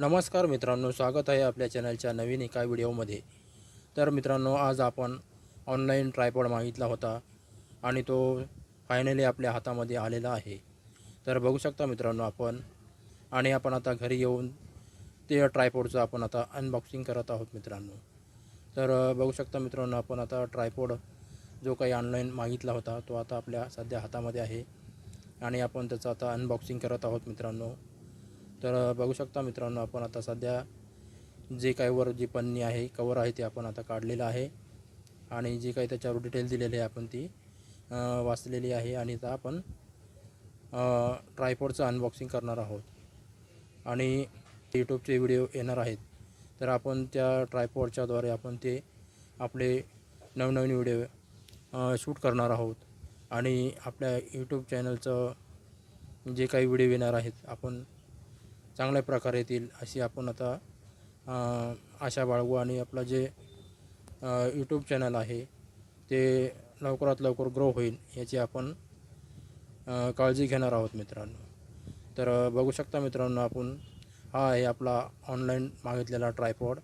नमस्कार मित्रांनो स्वागत आहे आपल्या चॅनलच्या नवीन एका व्हिडिओमध्ये. तर मित्रांनो आज आपण ऑनलाईन ट्रायपॉड मागितला होता आणि तो फायनली आपल्या हातामध्ये आलेला आहे. तर बघू शकता मित्रांनो आपण. आणि आपण आता घरी येऊन ते ट्रायपॉडचं आपण आता अनबॉक्सिंग करत आहोत मित्रांनो. तर बघू शकता मित्रांनो आपण आता ट्रायपॉड जो काही ऑनलाईन मागितला होता तो आता आपल्या सध्या हातामध्ये आहे. आणि आपण त्याचं आता अनबॉक्सिंग करत आहोत मित्रांनो. तर बघू शकता मित्रांनो आपण आता सध्या जे काही वर जी पन्नी आहे कवर आहे ते आपण आता काढलेलं आहे. आणि जे काही त्याच्यावर डिटेल दिलेली आहे आपण ती वाचलेली आहे. आणि आता आपण ट्रायपॉडचं अनबॉक्सिंग करणार आहोत. आणि यूट्यूबचे व्हिडिओ येणार आहेत. तर आपण त्या ट्रायपॉडच्याद्वारे आपण ते आपले नवनवीन व्हिडिओ शूट करणार आहोत. आणि आपल्या यूट्यूब चॅनलचं जे काही व्हिडिओ येणार आहेत आपण चांगल्या प्रकारे येतील अशी आपण आता आशा बाळगू आणि आपलं जे यूट्यूब चॅनल आहे ते लवकरात लवकर ग्रो होईल याची आपण काळजी घेणार आहोत मित्रांनो. तर बघू शकता मित्रांनो आपण हा आहे आपला ऑनलाईन मागितलेला ट्रायपॉड